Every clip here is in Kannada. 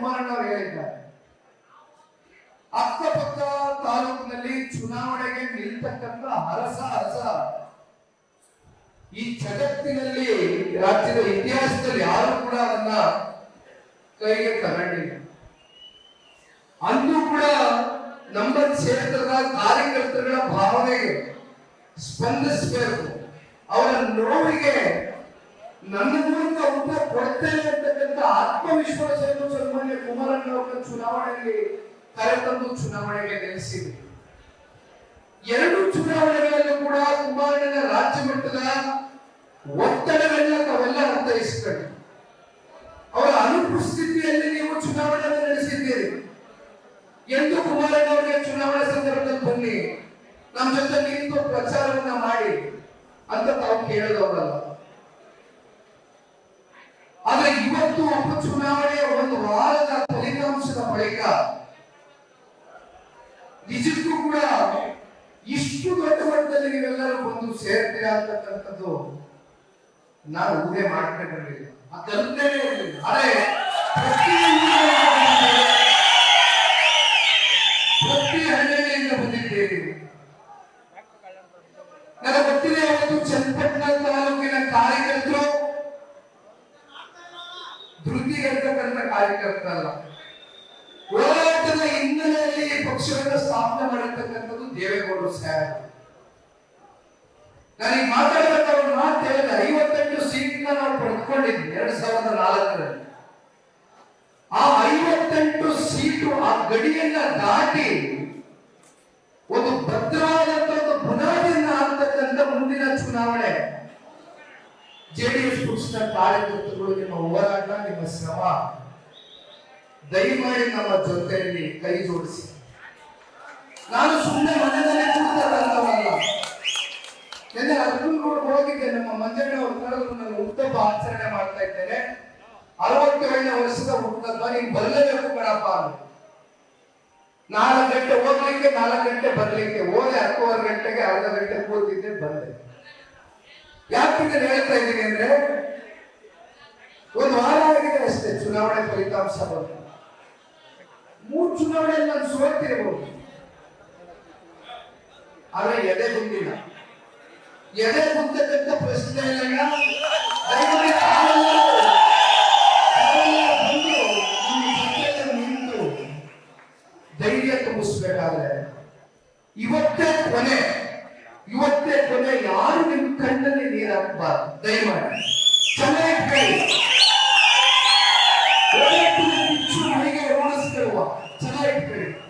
ಕುಮಾರಣ್ಣ ಅವರು ಹೇಳಿದ್ದಾರೆ ಅಕ್ಕಪಕ್ಕ ತಾಲೂಕಿನಲ್ಲಿ ಚುನಾವಣೆಗೆ ನಿಲ್ತಕ್ಕಂಥ ಹರಸ ಹರಸ. ಈ ಜಗತ್ತಿನಲ್ಲಿ, ರಾಜ್ಯದ ಇತಿಹಾಸದಲ್ಲಿ ಯಾರು ಕೂಡ ಅದನ್ನ ಕೈಗೆ ತಗೊಂಡಿಲ್ಲ. ಅಂದು ಕೂಡ ನಮ್ಮ ಕ್ಷೇತ್ರದ ಕಾರ್ಯಕರ್ತರುಗಳ ಭಾವನೆಗೆ ಸ್ಪಂದಿಸಬೇಕು. ಅವರ ನೋವಿಗೆ ನನ್ನ ಮೂಲಕ ಉತ್ತರ ಕೊಡ್ತೇನೆ ಅಂತಕ್ಕಂಥ ಆತ್ಮವಿಶ್ವಾಸವನ್ನು ಅವರ ಚುನಾವಣೆಯಲ್ಲಿ ಕರೆತಂದು ಚುನಾವಣೆಗೆ ನಿಲ್ಲಿಸಿದೆ ಎರಡು ಚುನಾವಣೆಗಳಲ್ಲೂ ಕೂಡ ಕುಮಾರಣ್ಣನ ರಾಜ್ಯ ಮಟ್ಟದ ಒತ್ತಡಗಳನ್ನ ತಾವೆಲ್ಲ ಅರ್ಥೈಸ್ಕೊಳ್ಳಿ. ಅವರ ಅನುಪಸ್ಥಿತಿಯಲ್ಲಿ ನೀವು ಚುನಾವಣೆ ನಡೆಸಿದ್ದೀರಿ. ಎಂದು ಕುಮಾರಣ್ಣ ಚುನಾವಣೆ ಸಂದರ್ಭದಲ್ಲಿ ಬನ್ನಿ. ನಮ್ಮ ಜೊತೆ ನಿಂತು ಪ್ರಚಾರವನ್ನ ಮಾಡಿ ಅಂತ ತಾವು ಕೇಳಿದವರಲ್ಲ. ಆದ್ರೆ ಇವತ್ತು ಉಪಚುನಾವಣೆಯ ಒಂದು ವಾರದ ಫಲಿತಾಂಶದ ಬಳಿಕ ನಿಜಕ್ಕೂ ಕೂಡ ಇಷ್ಟು ದೊಡ್ಡ ಮಟ್ಟದಲ್ಲಿ ನೀವೆಲ್ಲರೂ ಬಂದು ಸೇರ್ತೀರಾ ಅಂತಕ್ಕಂಥದ್ದು ನಾನು ಊಹೆ ಮಾಡ್ಕೊಂಡಿರಲಿಲ್ಲ. ಅದಲ್ಲೇ ಅರೆ ಪ್ರತಿ ಹಳ್ಳಿಯಿಂದ ಬಂದಿದ್ದೇವೆ ನನ್ನ ಗೊತ್ತಿದೆ ಅವತ್ತು ಚನ್ನಪಟ್ಟಣ ತಾಲೂಕಿನ ಕಾರ್ಯಕರ್ತರು ಧೃತಿಗೆಡ್ತಕ್ಕಂಥ ಕಾರ್ಯಕರ್ತರಲ್ಲ ಹೋರಾಟದ ಹಿನ್ನೆಲೆಯಲ್ಲಿ ಪಕ್ಷವನ್ನು ಸ್ಥಾಪನೆ ಮಾಡಿರ್ತಕ್ಕಂಥದ್ದು ದೇವೇಗೌಡರು ಸಾಹೇಬ್ ನನಗೆ ಮಾತಾಡಿದಂತ ಒಂದು ಮಾತು ಹೇಳಿದೆ ಐವತ್ತೆಂಟು ಸೀಟ್ನ ನಾವು ಪಡೆದುಕೊಂಡಿದ್ವಿ ಎರಡ್ ಸಾವಿರದ ನಾಲ್ಕರಲ್ಲಿ. ಆ ಐವತ್ತೆಂಟು ಸೀಟು ಆ ಗಡಿಯನ್ನ ದಾಟಿ ಒಂದು ಭದ್ರವಾದಂತ ಒಂದು ಬುನಾದಿಯನ್ನ ಆಗ್ತಕ್ಕಂಥ ಮುಂದಿನ ಚುನಾವಣೆ. ಜೆಡಿಎಸ್ ಪಕ್ಷದ ಕಾರ್ಯಕರ್ತರು ನಿಮ್ಮ ಹೋರಾಟ, ನಿಮ್ಮ ಶ್ರಮ, ದಯಮಾಡಿ ನಮ್ಮ ಜೊತೆಯಲ್ಲಿ ಕೈ ಜೋಡಿಸಿ. ನಾನು ಸುಮ್ಮನೆ ಮನೆಯಲ್ಲಿ ಕೂತಕ್ಕಂಥವಲ್ಲ ನಿನ್ನೆ ಅರ್ಜುನ್ಗೌಡ್ ಹೋಗಿದ್ದೆ, ನಮ್ಮ ಮಂಜಣ್ಣ ಅವ್ರು ಕರೆದ್ರು ಆಚರಣೆ ಮಾಡ್ತಾ ಇದ್ದೇನೆ. ಅರವತ್ತೇಳನೇ ವರ್ಷದ ಹುಟ್ಟುಹಬ್ಬ ನೀನ್ ಬರಲೇಬೇಕು ಕಣಪ್ಪ. ನಾಲ್ಕು ಗಂಟೆ ಹೋಗ್ಲಿಕ್ಕೆ ನಾಲ್ಕು ಗಂಟೆ ಬರ್ಲಿಕ್ಕೆ, ಹೋದೆ ಹತ್ತುವರೆ ಗಂಟೆಗೆ, ಅರ್ಧ ಗಂಟೆ ಕೂತಿದ್ದೆ, ಬಂದೆ. ಯಾಕೆ ಹೇಳ್ತಾ ಇದ್ದೀನಿ ಅಂದ್ರೆ, ಒಂದು ವಾರ ಆಗಿದೆ ಅಷ್ಟೇ, ಚುನಾವಣೆ ಫಲಿತಾಂಶ ಬಂತು ಮೂರು ಚುನಾವಣೆಯಲ್ಲಿ ನಾನು ಸೋತಿರಬಹುದು ಆದ್ರೆ ಎದೆ ಗುಂಡಿಲ್ಲ ಎದೆ ಕುಂತಕ್ಕಂಥ ಪ್ರಶ್ನೆ ಇಲ್ಲ ನಿಂತು ಧೈರ್ಯ ತುಂಬಿಸ್ಬೇಕಾದ್ರೆ ಇವತ್ತೇ ಕೊನೆ. ಇವತ್ತೇ ಕೊನೆ. ಯಾರು ನಿಮ್ ಕಣ್ಣಲ್ಲಿ ನೀರು ದಯಮಾಡಿ. ಚೆನ್ನಾಗಿ ಚೆನ್ನಾಗಿ ಹೇಳಿ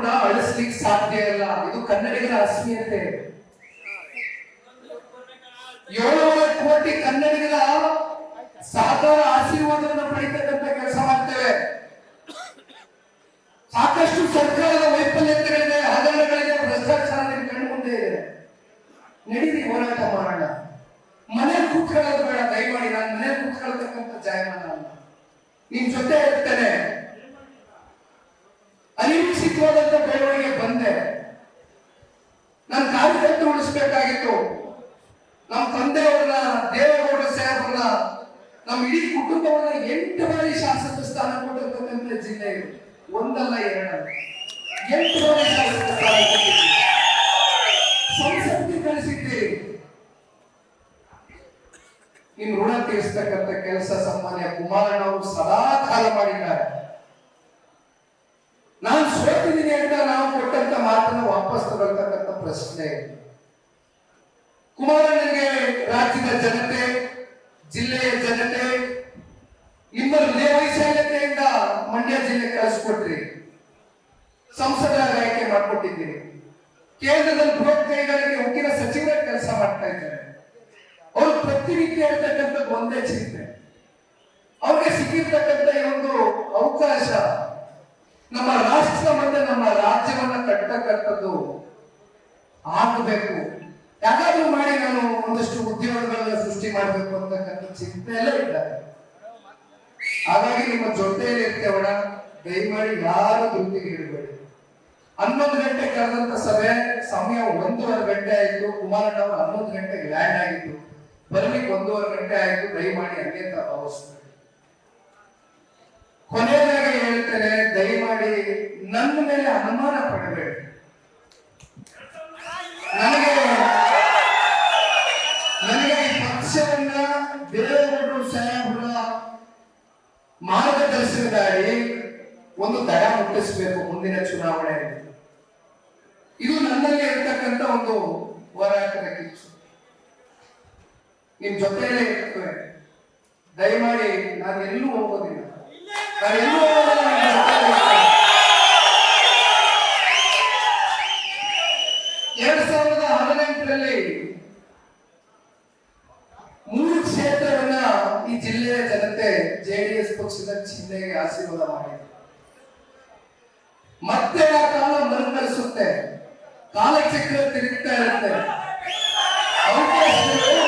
ಕೂಡ ಅಳಿಸ್ಲಿಕ್ಕೆ ಸಾಧ್ಯ ಇಲ್ಲ. ಇದು ಕನ್ನಡಿಗರ ಅಸ್ಮಿಯತೆ ಏಳು ಕೋಟಿ ಕನ್ನಡಿಗರ ಸಹಕಾರ ಆಶೀರ್ವಾದವನ್ನು ಪಡಿತಕ್ಕಂಥ ಕೆಲಸ ಮಾಡ್ತೇವೆ. ಸಾಕಷ್ಟು ಸರ್ಕಾರದ ವೈಫಲ್ಯತೆಗಳಿದೆ, ಹಗರಣಗಳಿದೆ ಭ್ರಷ್ಟಾಚಾರ ನಿಮ್ಗೆ ಕಣ್ಣು ಮುಂದೆ ಇದೆ. ನಡೀರಿ, ಹೋರಾಟ ಮಾಡೋಣ. ಮನೆ ಕೂತ್ಕೊಳ್ಳೋದು ಬೇಡ, ದಯಮಾಡಿ, ನಾನು ಮನೆ ಕೂತ್ಕೊಳ್ತಕ್ಕಂಥ ಜಾಯಮಾನ ಅಲ್ಲ. ನಿಮ್ ಜೊತೆ ಇರ್ತೇನೆ. ನಮ್ಮ ತಂದೆಯವ್ರನ್ನ ದೇವೇಗೌಡ ಸಾಹೇಬ್ರನ್ನ ನಮ್ಮ ಇಡೀ ಕುಟುಂಬವನ್ನ ಎಂಟು ಬಾರಿ ಶಾಸಕ ಸ್ಥಾನ ಕೊಟ್ಟಿರ್ತಕ್ಕಂಥ ಜಿಲ್ಲೆ ಇದು ಒಂದಲ್ಲ ಎರಡಲ್ಲ. ಎಂಟು ಬಾರಿ ಶಾಸಕ ಸ್ಥಾನ ಸಂಸತ್ತಿ ಕಳಿಸಿದ್ದೀರಿ ನಿಮ್ ಋಣ ತೀರಿಸ್ತಕ್ಕಂಥ ಕೆಲಸ ಸನ್ಮಾನ್ಯ ಕುಮಾರಣ್ಣ ಅವರು ಸದಾ ಕಾಲ ಮಾಡಿದ್ದಾರೆ. ನಾನು ಸೋತಿದ್ದೀನಿ ಅಂತ ನಾವು ಕೊಟ್ಟಂತ ಮಾತನ್ನು ವಾಪಸ್ ತಗೊಳ್ತಕ್ಕಂಥ ಪ್ರಶ್ನೆ. ಇಲ್ಲ. ಕುಮಾರಣ್ಣನಿಗೆ ರಾಜ್ಯದ ಜನತೆ, ಜಿಲ್ಲೆಯ ಜನತೆ ಹೃದಯ ವೈಶಾಲ್ಯತೆಯಿಂದ ಮಂಡ್ಯ ಜಿಲ್ಲೆ ಕಳಿಸ್ಕೊಟ್ರಿ. ಸಂಸದರ ಆಯ್ಕೆ ಮಾಡಿಕೊಟ್ಟಿದ್ದೀರಿ. ಕೇಂದ್ರದಲ್ಲಿ ಬೃಹತ್ ಕೈಗಾರಿಕೆ ಉಕ್ಕಿನ ಸಚಿವರ ಕೆಲಸ ಮಾಡ್ತಾ ಇದ್ದಾರೆ. ಅವರು ಪ್ರತಿನಿತ್ಯ ಹೇಳ್ತಕ್ಕಂಥದ್ದು ಒಂದೇ ಚಿಂತೆ. ಅವ್ರಿಗೆ ಸಿಕ್ಕಿರ್ತಕ್ಕಂಥ ಈ ಒಂದು ಅವಕಾಶ ನಮ್ಮ ರಾಷ್ಟ್ರ ಮತ್ತೆ ನಮ್ಮ ರಾಜ್ಯವನ್ನ ಕಟ್ಟತಕ್ಕಂಥದ್ದು ಆಗಬೇಕು. ಯಾಕಾದ್ರೂ ಒಂದಷ್ಟು ಉದ್ಯೋಗಗಳನ್ನ ಸೃಷ್ಟಿ ಮಾಡಬೇಕು ಅಂತಕ್ಕಂಥ ಚಿಂತೆಯಲ್ಲೇ ಇದ್ದಾರೆ ಹಾಗಾಗಿ ನಿಮ್ಮ ಜೊತೆಯಲ್ಲಿ ಇರ್ತೇವಣ ದಯಮಾಡಿ ಯಾರು ದುಡ್ಡಿಗೆ ಇಡಬೇಡಿ. ಹನ್ನೊಂದು ಗಂಟೆ ಕರೆದಂತ ಸಭೆ, ಸಮಯ ಒಂದೂವರೆ ಗಂಟೆ ಆಯ್ತು. ಕುಮಾರಣ್ಣ ಅವರು ಹನ್ನೊಂದು ಗಂಟೆಗೆ ಲ್ಯಾಂಡ್ ಆಗಿತ್ತು ಬರ್ಲಿಕ್ಕೆ ಒಂದೂವರೆ ಗಂಟೆ ಆಯ್ತು. ದಯಮಾಡಿ ಅನ್ಯತ ಭಾವಿಸ್ಬೇಡಿ ಕೊನೆಯದಾಗಿ ಹೇಳ್ತೇನೆ, ದಯಮಾಡಿ ನನ್ನ ಮೇಲೆ ಅನುಮಾನ ಪಡಬೇಡಿ. ನನಗೆ ಮಾರ್ಗದರ್ಶನದಾಡಿ ಒಂದು ದಡ ಮುಟ್ಟಿಸಬೇಕು ಮುಂದಿನ ಚುನಾವಣೆ. ಇದು ನನ್ನಲ್ಲಿ ಇರತಕ್ಕಂತ ಒಂದು ಹೋರಾಟದ ಕಿಚ್ಚು. ನಿಮ್ ಜೊತೆಯಲ್ಲೇ ಇರ್ತೇವೆ ದಯಮಾಡಿ ನಾನು ಎಲ್ಲೂ ಹೋಗೋದಿಲ್ಲ. ನಾನು ಎಲ್ಲೂ ಹೋಗೋದಿಲ್ಲ ನಿಮ್ ಜೊತೆಯಲ್ಲೇ ಇರ್ತೇನೆ. ಎರಡ್ ಸಾವಿರದ ಹದಿನೆಂಟರಲ್ಲಿ ಮೂರು ಕ್ಷೇತ್ರವನ್ನ ಈ ಜಿಲ್ಲೆಯ ಜನತೆ ಜೆಡಿಎಸ್ ಪಕ್ಷದ ಚಿಹ್ನೆಗೆ ಆಶೀರ್ವಾದ ಮಾಡಿದೆ ಮತ್ತೆ ಆ ಕಾಲ ಮರುಕಳಿಸುತ್ತೆ ಕಾಲಚಕ್ರ ತಿರುಗ್ತಾ ಇರುತ್ತೆ ಅವಕಾಶಗಳು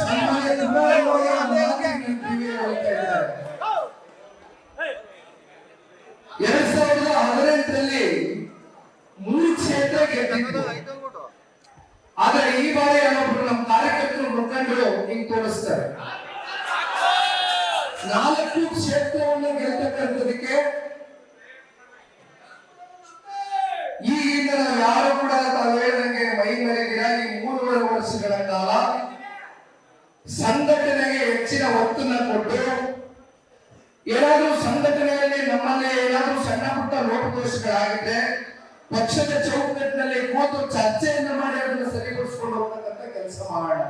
ಸನ್ಮಾನ್ಯ ಕುಮಾರಸ್ವಾಮಿ ಅವರ ಮಾತಿನ ಕಿವಿಗೆ ಹೇಳ್ತಾ ಇದ್ದಾರೆ. ಎರಡ್ ಸಾವಿರದ ಹದಿನೆಂಟರಲ್ಲಿ ಮೂರು ಕ್ಷೇತ್ರ ಗೆದ್ದಿದ್ದು ಆದ್ರೆ ಈ ಬಾರಿ ಯಾರೊಬ್ರು ನಮ್ಮ ಕಾರ್ಯಕರ್ತರು ಮುಖಂಡರು ಹಿಂಗ್ ತೋರಿಸ್ತಾರೆ. ನಾಲ್ಕು ಕ್ಷೇತ್ರವನ್ನು ಗೆಲ್ತಕ್ಕಂಥದಕ್ಕೆ ಈಗಿಂದ ನಾವು ಯಾರು ಕೂಡ ತಾವು ಹೇಳಿದಂಗೆ ಮೈ ಮರೆಗಿರ ಈ ಮೂರುವರೆ ವರ್ಷಗಳ ಕಾಲ ಸಂಘಟನೆಗೆ ಹೆಚ್ಚಿನ ಒತ್ತನ್ನ ಕೊಟ್ಟು ಏನಾದ್ರೂ ಸಂಘಟನೆಯಲ್ಲಿ ನಮ್ಮಲ್ಲಿ ಏನಾದ್ರೂ ಸಣ್ಣ ಪುಟ್ಟ ಲೋಪದೋಷಗಳಾಗಿದ್ರೆ ಪಕ್ಷದ ಚೌಕಟ್ಟಿನಲ್ಲಿ ಕೂತು ಚರ್ಚೆಯನ್ನ ಮಾಡಿ ಅದನ್ನು ಸರಿಪಡಿಸ್ಕೊಂಡು ಹೋಗ್ತಕ್ಕಂಥ ಕೆಲಸ ಮಾಡೋಣ.